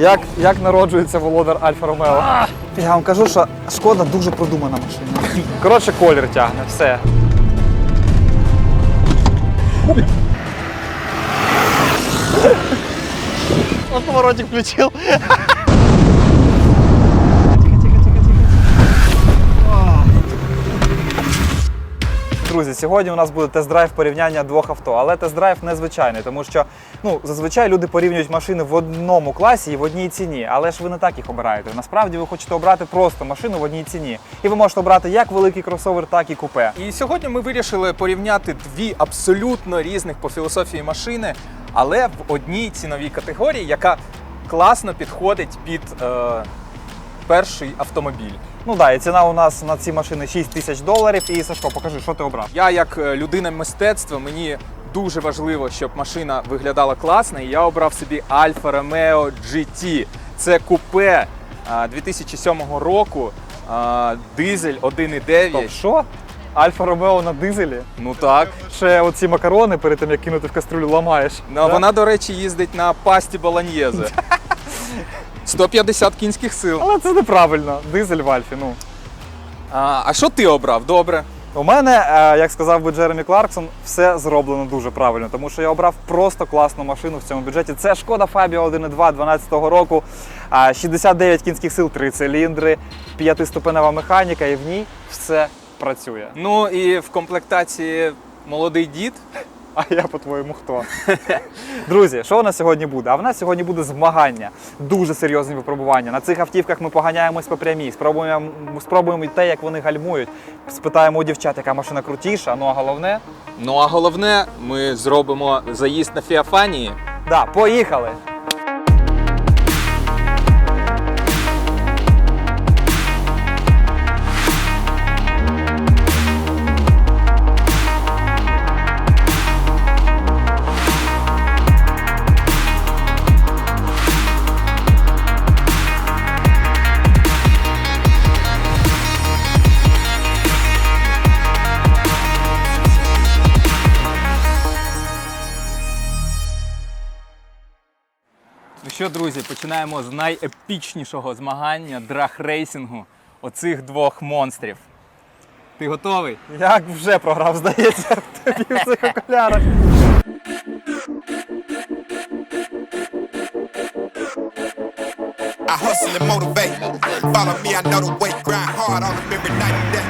Як, як народжується володар Альфа Ромео? Я вам кажу, що шкода дуже продумана машина. Коротше, колір тягне, все. Он поворотик включил. Друзі, сьогодні у нас буде тест-драйв порівняння двох авто, але тест-драйв незвичайний, тому що ну, зазвичай люди порівнюють машини в одному класі і в одній ціні, але ж ви не так їх обираєте. Насправді ви хочете обрати просто машину в одній ціні. І ви можете обрати як великий кросовер, так і купе. І сьогодні ми вирішили порівняти дві абсолютно різних по філософії машини, але в одній ціновій категорії, яка класно підходить під е, перший автомобіль. Ну так, і ціна у нас на ці машини 6 тисяч доларів. І Сашко, покажи, що ти обрав. Я, як е, людина мистецтва, мені дуже важливо, щоб машина виглядала класно, і я обрав собі Alfa Romeo GT. Це купе е, 2007 року, е, дизель 1,9. Стоп, що? Альфа Ромео на дизелі? Ну так. Ще оці макарони перед тим, як кинути в кастрюлю, ламаєш. Ну, Да? Вона, до речі, їздить на пасті Болоньєзе. 150 кінських сил. Але це неправильно. Дизель в Альфі. Ну. А, а що ти обрав? Добре. У мене, е, як сказав би Джеремі Кларксон, все зроблено дуже правильно, тому що я обрав просто класну машину в цьому бюджеті. Це шкода Фабія 1.2 12 року, а, 69 кінських сил, 3 циліндри, п'ятиступенева механіка, і в ній все працює. Ну і в комплектації молодий дід. А я по-твоєму хто? Друзі, що у нас сьогодні буде? А в нас сьогодні буде змагання, дуже серйозні випробування. На цих автівках ми поганяємось по прямій, спробуємо, спробуємо те, як вони гальмують. Спитаємо у дівчат, яка машина крутіша. Ну а головне, Ну а головне, ми зробимо заїзд на Фіафанії. да, поїхали! Друзі, починаємо з найепічнішого змагання драг-рейсингу оцих двох монстрів. Ти готовий? Як вже програв, здається, тобі в цих окулярах. I hustle and motivate. Follow me, I know the way. Grind hard on them every night and day.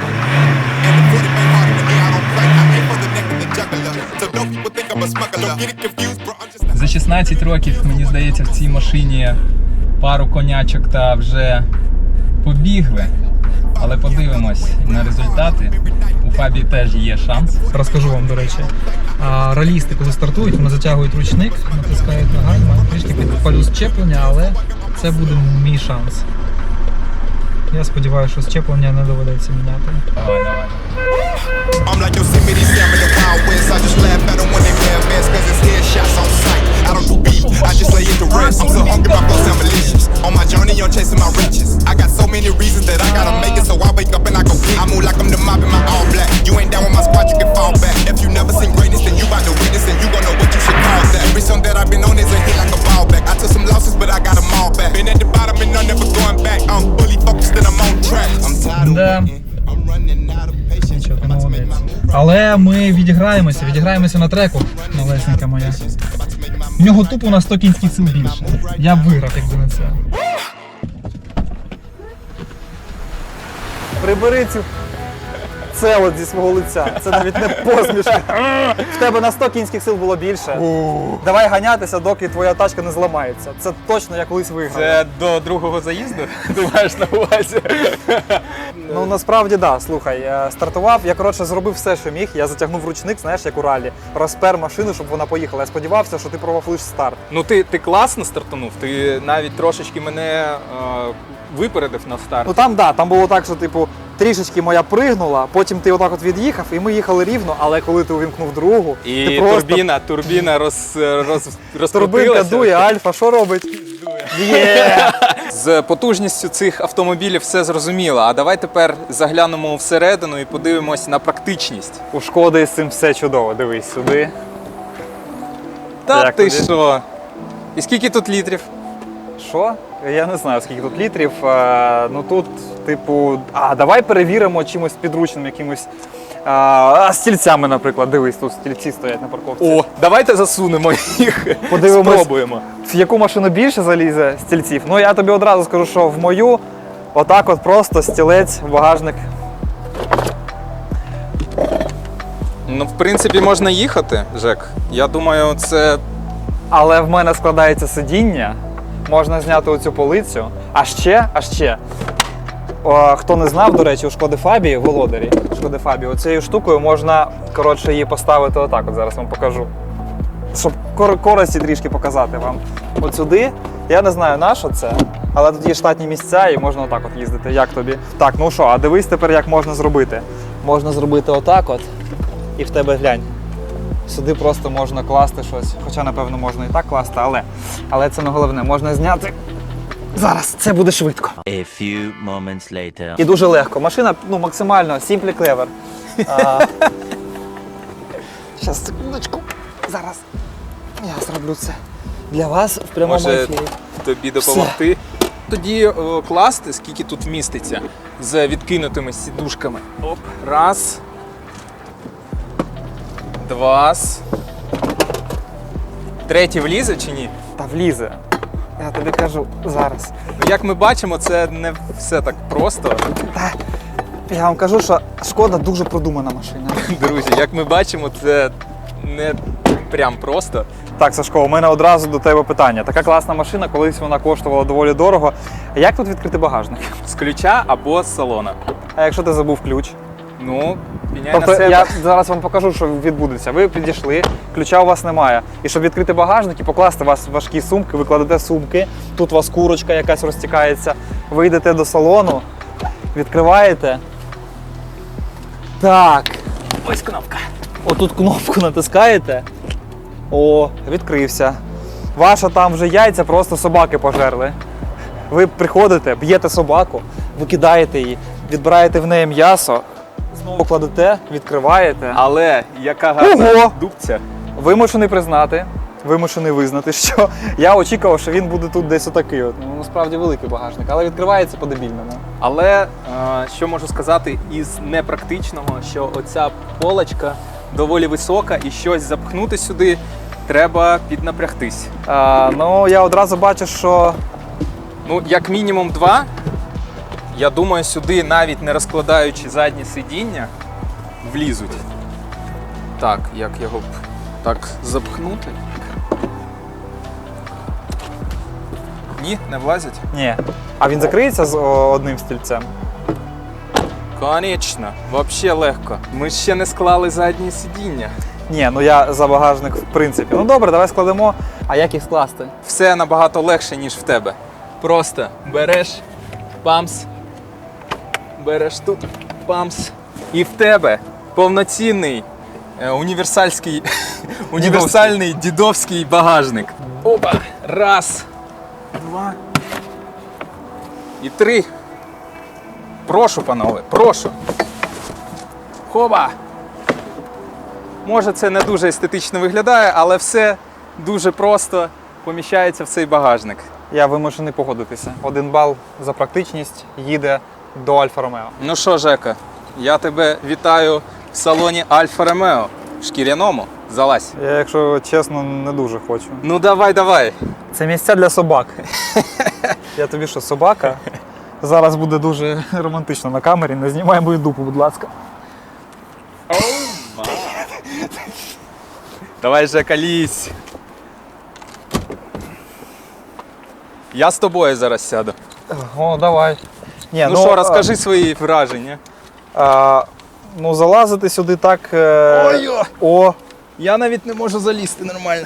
And the 40 man harder than me, I don't play. I aim for the neck of the juggler. So don't people think I'm a smuggler. Don't get it confused, 16 років, мені здається, в цій машині пару конячок та вже побігли. Але подивимось на результати. У Фабі теж є шанс. Розкажу вам, до речі. Ралісти, коли стартують, вони затягують ручник, натискають на гальма, трішки підпалю щеплення, але це буде мій шанс. Я wake up and I go get it. I move like Відіграємося, відіграємося на треку, малесенька моя. В нього тупо на 100 кінських сил більше. Я б виграв, якби не це. Прибери цю це от зі свого лиця. Це навіть не посмішка. В тебе на 100 кінських сил було більше. Давай ганятися, доки твоя тачка не зламається. Це точно я колись виграв. Це до другого заїзду? Ти маєш на увазі? Ну насправді да, слухай, я стартував, я коротше зробив все, що міг. Я затягнув ручник, знаєш, як у ралі, розпер машину, щоб вона поїхала. Я сподівався, що ти провав лиш старт. Ну ти, ти класно стартанув, ти навіть трошечки мене е, випередив на старт. Ну там да, там було так, що типу трішечки моя пригнула, потім ти отак от від'їхав, і ми їхали рівно, але коли ти увімкнув другу, І ти просто турбіна, турбіна роз, роз, турбинка розкрутилася. дує, альфа, що робить? Є! З потужністю цих автомобілів все зрозуміло. А давай тепер заглянемо всередину і подивимось на практичність. У шкоди з цим все чудово. Дивись сюди. Та Як ти тобі? що? І скільки тут літрів? Що? Я не знаю, скільки тут літрів. Ну тут, типу, а давай перевіримо чимось підручним, якимось а, стільцями, наприклад. Дивись, тут стільці стоять на парковці. О, давайте засунемо їх. Подивимось. Спробуємо. В яку машину більше залізе стільців? Ну я тобі одразу скажу, що в мою отак от просто стілець багажник. Ну, в принципі, можна їхати, Жек. Я думаю, це Але в мене складається сидіння, можна зняти оцю полицю. А ще, а ще. О, хто не знав, до речі, у Шкоди Фабії, володарі Шкоди Фабії, оцією штукою можна коротше її поставити отак. От зараз вам покажу. Щоб кор- користі трішки показати вам. От сюди. Я не знаю на що це, але тут є штатні місця і можна отак от їздити. Як тобі? Так, ну що, а дивись тепер, як можна зробити. Можна зробити отак от, і в тебе глянь. Сюди просто можна класти щось. Хоча, напевно, можна і так класти, але, але це не головне. Можна зняти. Зараз це буде швидко. A few moments later. І дуже легко. Машина ну, максимально simply clever. А... Щас, секундочку. Зараз я зроблю це для вас в прямому може ефірі. тобі допомогти. Тоді о, класти, скільки тут міститься з відкинутими сідушками. Оп. Раз. Два. Третій влізе чи ні? Та влізе. Я тобі кажу зараз. Ну, Як ми бачимо, це не все так просто. Та, я вам кажу, що шкода дуже продумана машина. Друзі, як ми бачимо, це не прям просто. Так, Сашко, у мене одразу до тебе питання. Така класна машина, колись вона коштувала доволі дорого. Як тут відкрити багажник? З ключа або з салона. А якщо ти забув ключ? Ну, піняй Тобто на себе. я зараз вам покажу, що відбудеться. Ви підійшли, ключа у вас немає. І щоб відкрити багажник і покласти у вас важкі сумки, ви кладете сумки, тут у вас курочка якась розтікається. Ви йдете до салону, відкриваєте. Так. Ось кнопка. Отут кнопку натискаєте. О, відкрився. Ваша там вже яйця просто собаки пожерли. Ви приходите, б'єте собаку, викидаєте її, відбираєте в неї м'ясо, знову кладете, відкриваєте. Але яка гарна Ого! дубця. Вимушений признати, вимушений визнати, що я очікував, що він буде тут десь отакий. От. Ну, насправді великий багажник, але відкривається по-дебільному. Але е, що можу сказати із непрактичного, що оця полочка доволі висока і щось запхнути сюди треба піднапрягтись. А, ну, я одразу бачу, що Ну, як мінімум два. Я думаю, сюди навіть не розкладаючи заднє сидіння, влізуть. Так, як його б так запхнути? Ні, не влазять. ні. А він закриється з о, одним стільцем. Конечно, вообще легко. Ми ще не склали заднє сидіння. Ні, ну я за багажник в принципі. Ну добре, давай складемо. А як їх скласти? Все набагато легше, ніж в тебе. Просто береш памс, береш тут памс, і в тебе повноцінний е, універсальський, універсальний дідовський багажник. Опа! Раз, два і три. Прошу, панове, прошу. Хоба! Може, це не дуже естетично виглядає, але все дуже просто поміщається в цей багажник. Я вимушений погодитися. Один бал за практичність їде до Альфа Ромео. Ну що, Жека, я тебе вітаю в салоні Альфа Ромео. В шкіряному. Залазь. Я, якщо чесно, не дуже хочу. Ну давай, давай. Це місця для собак. Я тобі що, собака? Зараз буде дуже романтично на камері. Не знімай мою дупу, будь ласка. Давай, Жека, лізь. Я з тобою зараз сяду. О, давай. Ні, ну що, розкажи свої враження. А, ну, залазити сюди так. Е... Ой-ой. О, Я навіть не можу залізти нормально.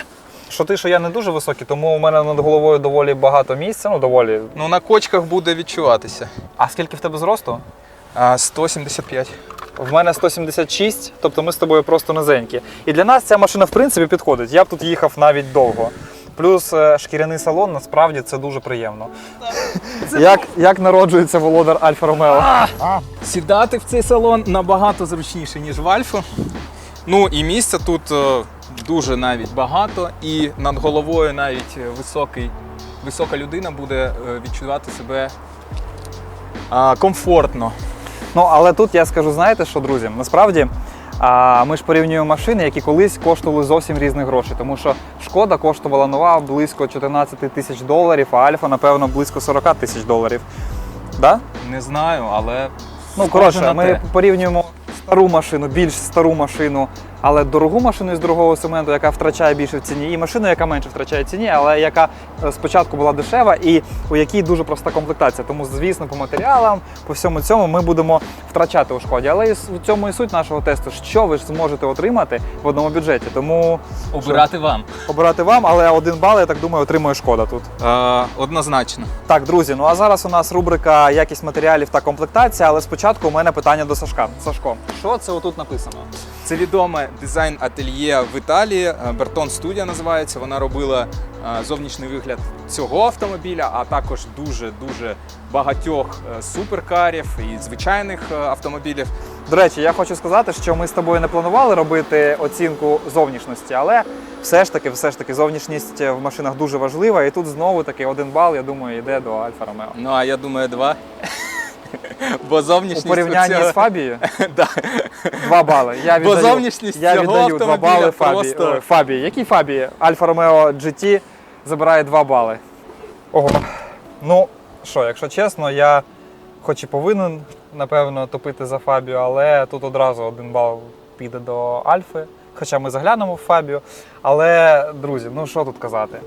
що ти, що я не дуже високий, тому у мене над головою доволі багато місця. Ну, доволі. Ну на кочках буде відчуватися. А скільки в тебе зросту? А 175. В мене 176, тобто ми з тобою просто низенькі. І для нас ця машина в принципі підходить. Я б тут їхав навіть довго. Плюс е, шкіряний салон насправді це дуже приємно. Як, як народжується володар Альфа Ромео? Сідати в цей салон набагато зручніше, ніж в Альфу. Ну і місця тут е, дуже навіть багато, і над головою навіть е, високий, висока людина буде відчувати себе комфортно. Ну але тут я скажу, знаєте що, друзі, насправді. А ми ж порівнюємо машини, які колись коштували зовсім різних грошей, тому що шкода коштувала нова близько 14 тисяч доларів, а Альфа, напевно, близько 40 тисяч доларів. Да? Не знаю, але Ну, коротше, ми порівнюємо стару машину, більш стару машину, але дорогу машину із дорогого сегменту, яка втрачає більше в ціні, і машину, яка менше втрачає в ціні, але яка е, спочатку була дешева і у якій дуже проста комплектація. Тому, звісно, по матеріалам, по всьому цьому ми будемо втрачати у шкоді. Але і в цьому і суть нашого тесту, що ви ж зможете отримати в одному бюджеті. Тому обирати вам. обирати вам, але один бал, я так думаю, отримує шкода тут. Е, однозначно. Так, друзі, ну а зараз у нас рубрика якість матеріалів та комплектація, але спочатку у мене питання до Сашка. Сашко, що це отут написано? Це відоме дизайн ательє в Італії. Бертон Студія називається. Вона робила е, зовнішній вигляд цього автомобіля, а також дуже дуже багатьох е, суперкарів і звичайних е, автомобілів. До речі, я хочу сказати, що ми з тобою не планували робити оцінку зовнішності, але все ж таки, все ж таки, зовнішність в машинах дуже важлива. І тут знову таки один бал, я думаю, йде до Альфа Ромео. Ну а я думаю, два. Бо У порівнянні цього- з Фабією Да. два бали. Я Бо віддаю, зовнішність я цього віддаю два бали Фабії. просто- Ой, Фабії. Який Фабії? Альфа Ромео GT забирає два бали. Ого. Ну що, якщо чесно, я хоч і повинен, напевно, топити за Фабію, але тут одразу один бал піде до Альфи. Хоча ми заглянемо в Фабію. Але, друзі, ну що тут казати?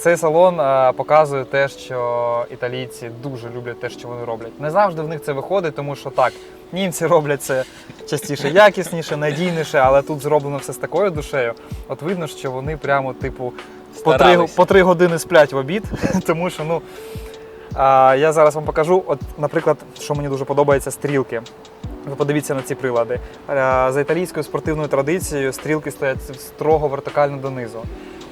Цей салон е, показує те, що італійці дуже люблять те, що вони роблять. Не завжди в них це виходить, тому що так, німці роблять це частіше якісніше, надійніше, але тут зроблено все з такою душею. От видно, що вони прямо, типу, по три, по три години сплять в обід, тому що, ну. А, я зараз вам покажу, от, наприклад, що мені дуже подобається стрілки. Ви подивіться на ці прилади. Е, За італійською спортивною традицією стрілки стоять строго вертикально донизу.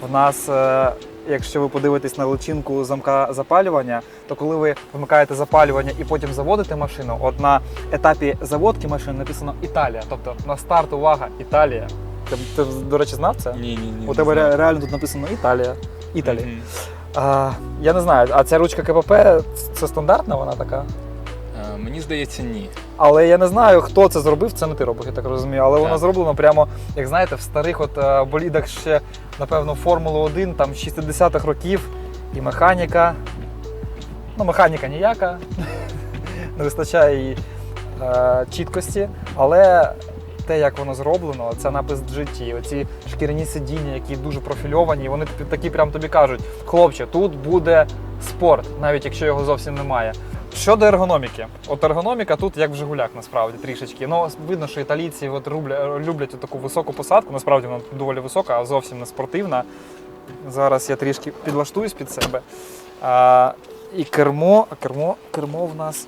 В нас, е, якщо ви подивитесь на личинку замка запалювання, то коли ви вмикаєте запалювання і потім заводите машину, от на етапі заводки машини написано Італія. Тобто на старт увага Італія. Ти, ти до речі, знав це? Ні, ні, ні. У тебе ре- реально тут написано Італія. Італія. Мгм. А, я не знаю, а ця ручка КПП це стандартна вона така? Е, Мені здається, ні. Але я не знаю, хто це зробив, це не ти робиш, я так розумію. Але воно Так. зроблено прямо, як знаєте, в старих от е, болідах ще, напевно, Формули 1, там 60-х років, і механіка. Ну, механіка ніяка, не вистачає її е, чіткості, але те, як воно зроблено, це напис GT, оці шкіряні сидіння, які дуже профільовані, вони такі прям тобі кажуть: хлопче, тут буде спорт, навіть якщо його зовсім немає. Щодо ергономіки, от ергономіка тут як в Жигулях, насправді трішечки. Ну видно, що італійці от рубля, люблять таку високу посадку. Насправді вона доволі висока, а зовсім не спортивна. Зараз я трішки підлаштуюсь під себе. А, і кермо, кермо, кермо в нас.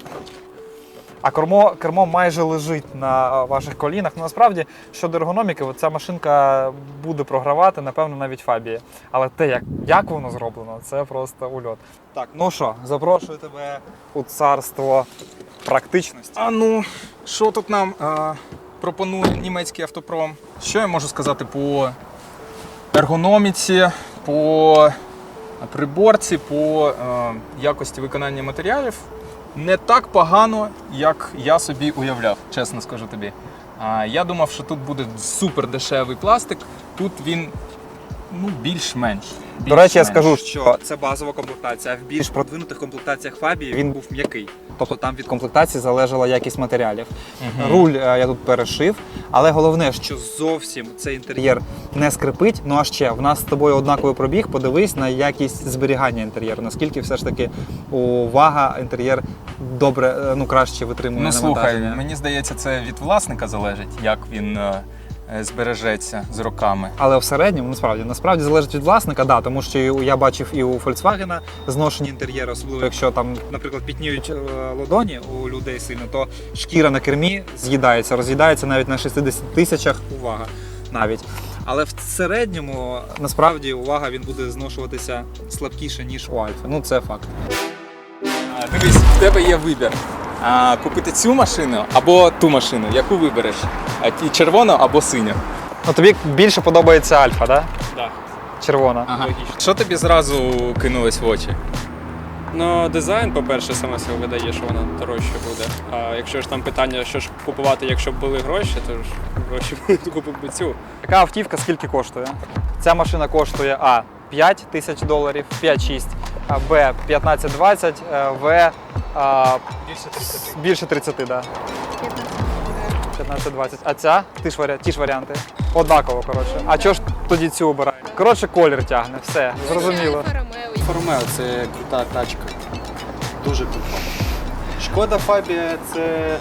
А кермо, кермо майже лежить на ваших колінах. Ну насправді щодо ергономіки, ця машинка буде програвати, напевно, навіть Фабії. Але те, як, як воно зроблено, це просто ульот. Так, ну що, запрошую тебе у царство практичності. А ну, що тут нам е, пропонує німецький автопром? Що я можу сказати по ергономіці, по приборці, по е, якості виконання матеріалів? Не так погано, як я собі уявляв, чесно скажу тобі. Я думав, що тут буде супер дешевий пластик. Тут він ну, більш-менш. До речі, я скажу, що це базова комплектація. В більш продвинутих комплектаціях Фабії він був м'який. Тобто там від комплектації залежала якість матеріалів. Мгм. Руль е, я тут перешив, але головне, що зовсім цей інтер'єр не скрипить. Ну а ще в нас з тобою однаковий пробіг. Подивись на якість зберігання інтер'єру. Наскільки все ж таки увага, інтер'єр добре, е, ну краще витримує Ну слухай, навантаження. мені здається, це від власника залежить, як він е, збережеться з роками. Але в середньому насправді насправді залежить від власника, да, тому що я бачив і у Volkswagen зношені інтер'єри, особливо якщо там, наприклад, пітніють е, ладоні у людей сильно, то шкіра на кермі з'їдається, роз'їдається навіть на 60 тисячах. Увага навіть. Але в середньому насправді увага він буде зношуватися слабкіше ніж у Альфи. Ну це факт. Дивись, в тебе є вибір. А, купити цю машину або ту машину, яку вибереш? А ті червону або синю. Ну тобі більше подобається альфа, так? Так. Червона. Ага. Що тобі зразу кинулось в очі? Ну, дизайн, по-перше, саме себе видає, що вона дорожче буде. А якщо ж там питання, що ж купувати, якщо б були гроші, то ж гроші купив би цю. Така автівка скільки коштує? Ця машина коштує А 5 тисяч доларів, 5-6, Б 15-20, е, В а, більше 30, так. Да. 15-20. А ця ті ж, варі... ті ж варіанти. Однаково, коротше. А чого ж тоді цю обирають? Коротше, колір тягне, все, зрозуміло. Формео це крута тачка. Дуже крута. Шкода Фабія це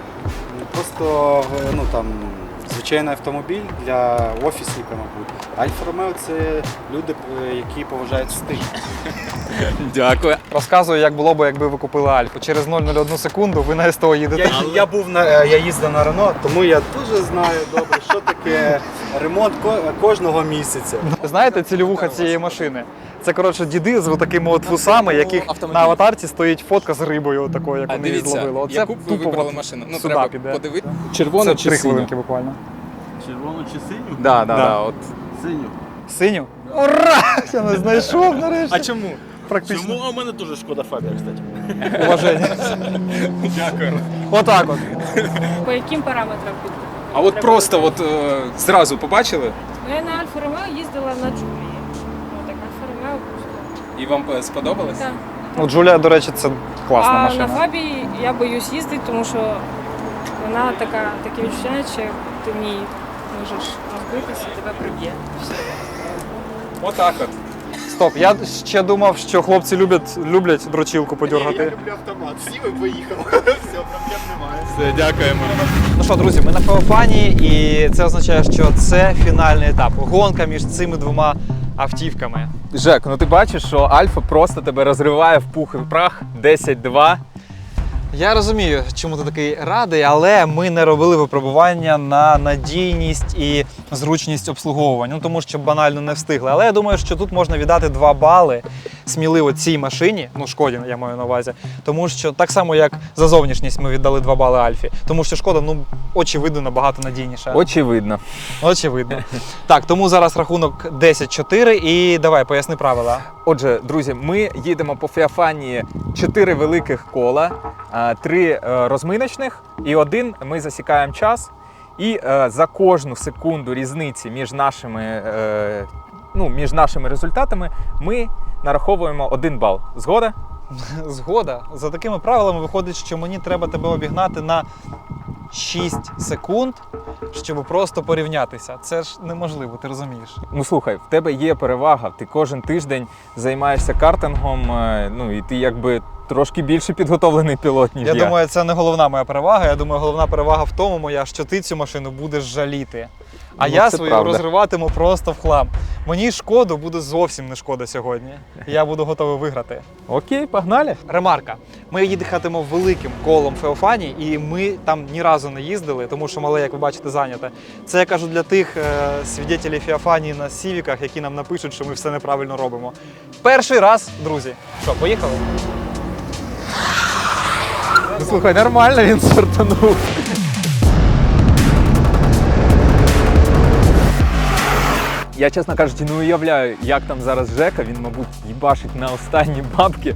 просто ну, там, звичайний автомобіль для офісника, мабуть. Альфа Ромео це люди, е, які поважають стиль. Дякую. Розказую, як було б, якби ви купили Альфу. Через 0,01 секунду ви на СТО їдете. Я, я був на е, я їздив на Рено, тому я дуже знаю добре, що таке ремонт кожного місяця. Знаєте цільовуха цієї машини? Це коротше діди з такими от вусами, яких на аватарці стоїть фотка з рибою, такою, як вони її зловили. Оце яку ви тупо вибрали от машину? Ну, сюди треба піде. подивити. Це чи три синю? хвилинки буквально. Червону чи синю? Да, да, Да. да. От. Синю. Синю? Ура! Я не знайшов нарешті. А чому? Практично Чому? А у мене теж шкода Фабія, кстати. уваження. Дякую. Отак от. По яким параметрам під? А от просто от е, зразу побачили Ну, я на Альфа Ромео їздила на Джулії. Ну так, Альфа Ромео просто. і вам е, сподобалось? Так. Ну, Джулія, до речі, це класна а машина. на Фабії я боюсь їздити, тому що вона така, таке відчуття, що ти в ній можеш розбитися тебе приб'є. Отак от. Стоп, я ще думав, що хлопці люблять, люблять дрочілку Я люблю автомат. Сів і поїхав. Все, проблем немає. Все, дякуємо. Ну що, друзі, ми на Феофані, і це означає, що це фінальний етап. Гонка між цими двома автівками. Жек, ну ти бачиш, що Альфа просто тебе розриває в пух і прах 10-2. Я розумію, чому ти такий радий, але ми не робили випробування на надійність і зручність обслуговування, ну тому що банально не встигли. Але я думаю, що тут можна віддати 2 бали сміливо цій машині, ну шкоді, я маю на увазі, тому що так само, як за зовнішність ми віддали 2 бали Альфі, тому що шкода, ну очевидно, набагато надійніша. Очевидно. Очевидно. Так, тому зараз рахунок 10-4 і давай поясни правила. Отже, друзі, ми їдемо по Феофанії 4 великих кола, 3 розминочних і один ми засікаємо час. І е, за кожну секунду різниці між нашими, е, ну, між нашими результатами ми нараховуємо один бал. Згода? Згода. За такими правилами виходить, що мені треба тебе обігнати на 6 секунд, щоб просто порівнятися. Це ж неможливо, ти розумієш. Ну слухай, в тебе є перевага. Ти кожен тиждень займаєшся картингом, е, ну і ти якби трошки більше підготовлений пілот, ніж Я я. думаю, це не головна моя перевага. Я думаю, головна перевага в тому моя, що ти цю машину будеш жаліти. А Ну, я свою правда. розриватиму просто в хлам. Мені шкоду буде зовсім не шкода сьогодні. Я буду готовий виграти. Окей, погнали. Ремарка. Ми їхатимо великим колом Феофані, і ми там ні разу не їздили, тому що мале, як ви бачите, зайняте. Це я кажу для тих е, свідетелів Феофанії на сівіках, які нам напишуть, що ми все неправильно робимо. Перший раз, друзі. Що, поїхали? Ну, слухай, нормально він стартанув. Я, чесно кажучи, не уявляю, як там зараз Жека, він, мабуть, їбашить на останні бабки.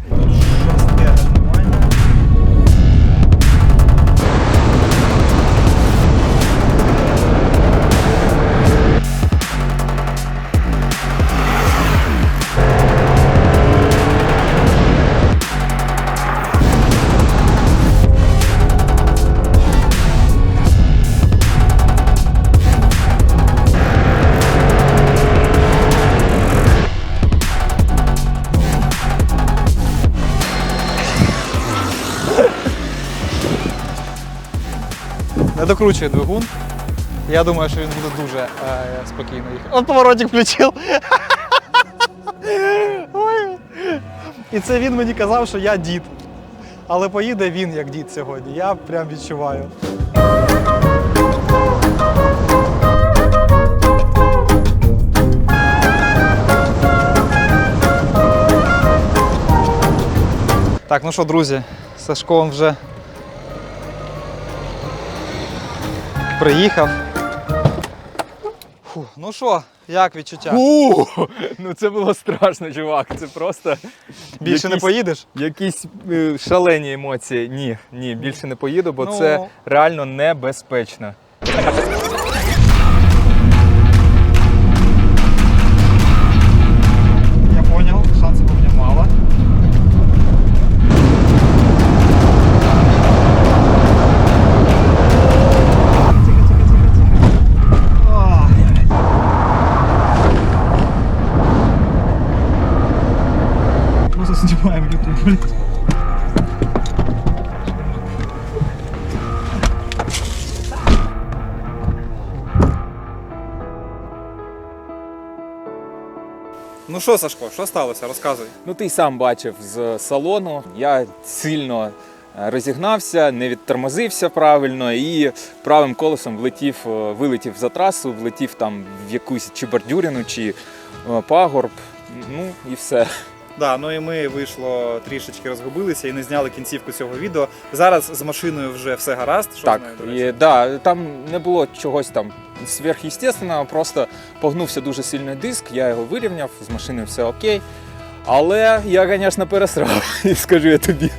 Не двигун. Я думаю, що він буде дуже е, спокійно їхати. От поворотик включив. І це він мені казав, що я дід. Але поїде він як дід сьогодні. Я прям відчуваю. Так, ну що, друзі, Сашко вже приїхав. Фу, ну що, як відчуття? У, ну це було страшно, чувак. Це просто Більше не якісь- поїдеш? Якісь е, шалені емоції. Ні, ні, більше не поїду, бо Ну. це реально небезпечно. Що, Сашко, що сталося? Розказуй. Ну ти й сам бачив з салону. Я сильно е, розігнався, не відтормозився правильно і правим колесом влетів, е, вилетів за трасу, влетів там в якусь чи бордюрину, чи е, пагорб. Ну і все. Да, ну і ми вийшло трішечки розгубилися і не зняли кінцівку цього відео. Зараз з машиною вже все гаразд. Що так, з нею, і, да, там не було чогось там сверхъестественного, просто погнувся дуже сильний диск, я його вирівняв, з машиною все окей. Але я, звісно, пересрав, і скажу я тобі.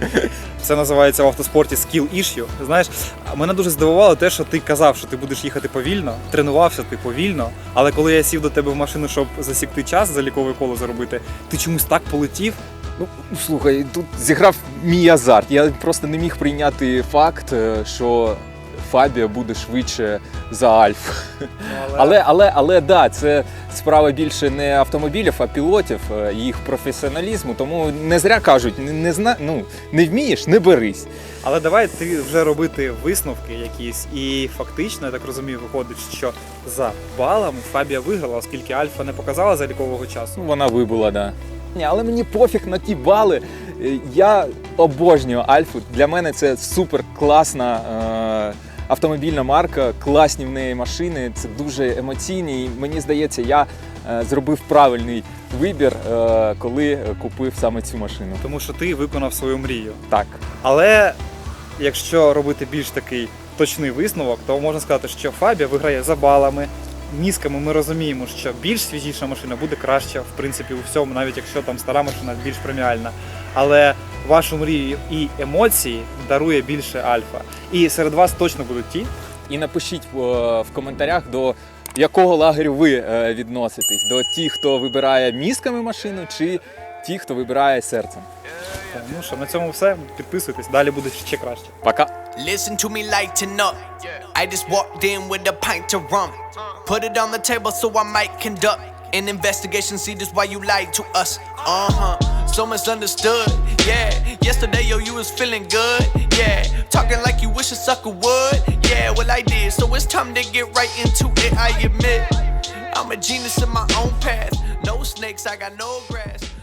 Це називається в автоспорті skill issue. Знаєш, мене дуже здивувало те, що ти казав, що ти будеш їхати повільно, тренувався ти повільно. Але коли я сів до тебе в машину, щоб засікти час, залікове коло заробити, ти чомусь так полетів. Ну, слухай, тут зіграв мій азарт. Я просто не міг прийняти факт, е, що Фабія буде швидше за Альф. Але, але, але да, це справа більше не автомобілів, а пілотів, е, їх професіоналізму. Тому не зря кажуть, не, не, зна... ну, не вмієш, не берись. Але давай ти вже робити висновки якісь. І фактично, я так розумію, виходить, що за балами Фабія виграла, оскільки Альфа не показала залікового часу. Ну, вона вибула, да. Ні, але мені пофіг на ті бали. Е, Я обожнюю Альфу. Для мене це супер класна е, автомобільна марка, класні в неї машини. Це дуже емоційні. І мені здається, я е, зробив правильний вибір, е, коли купив саме цю машину. Тому що ти виконав свою мрію. Так. Але якщо робити більш такий точний висновок, то можна сказати, що Фабія виграє за балами. Мізками ми розуміємо, що більш свіжіша машина буде краща, в принципі, у всьому, навіть якщо там стара машина більш преміальна. Але вашу мрію і емоції дарує більше Альфа. І серед вас точно будуть ті, І напишіть е, в коментарях, до якого лагерю ви е, відноситесь: до тих, хто вибирає мізками машину, чи ті, хто вибирає серцем. ну що на цьому все. Підписуйтесь, далі буде ще краще. Пока. Listen to me lighten up. I just walked in with a pint of rum. Put it on the table so I might conduct an investigation. See this why you lied to us. Uh huh. So misunderstood. Yeah. Yesterday, yo, you was feeling good. Yeah. Talking like you wish a sucker would. Yeah, well, I did. So it's time to get right into it. I admit. I'm a genius in my own path. No snakes, I got no grass.